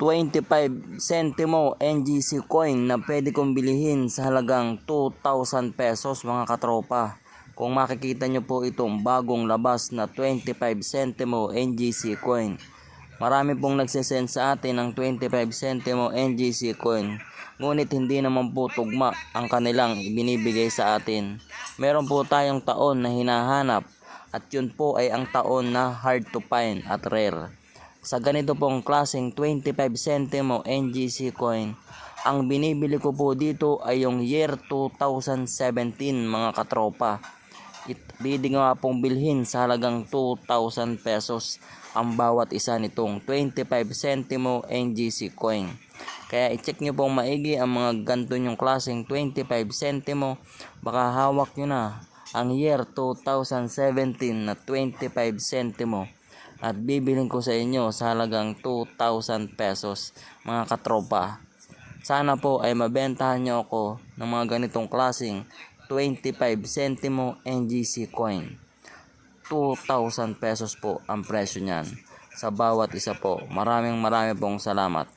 25 centimo NGC coin na pwede kong bilihin sa halagang 2,000 pesos mga katropa. Kung makikita nyo po itong bagong labas na 25 centimo NGC coin. Marami pong nagsisend sa atin ng 25 centimo NGC coin. Ngunit hindi naman po tugma ang kanilang binibigay sa atin. Meron po tayong taon na hinahanap at yun po ay ang taon na hard to find at rare. Sa ganito pong klaseng 25 centimo NGC coin, ang binibili ko po dito ay yung year 2017 mga katropa. It, pwede nga pong bilhin sa halagang 2,000 pesos ang bawat isa nitong 25 centimo NGC coin. Kaya i-check nyo pong maigi ang mga ganito nyong klaseng 25 centimo. Baka hawak nyo na ang year 2017 na 25 centimo at bibilin ko sa inyo sa halagang 2,000 pesos mga katropa. Sana po ay mabentahan nyo ako ng mga ganitong klaseng 25 centimo NGC coin. 2,000 pesos po ang presyo niyan sa bawat isa po. Maraming maraming pong salamat.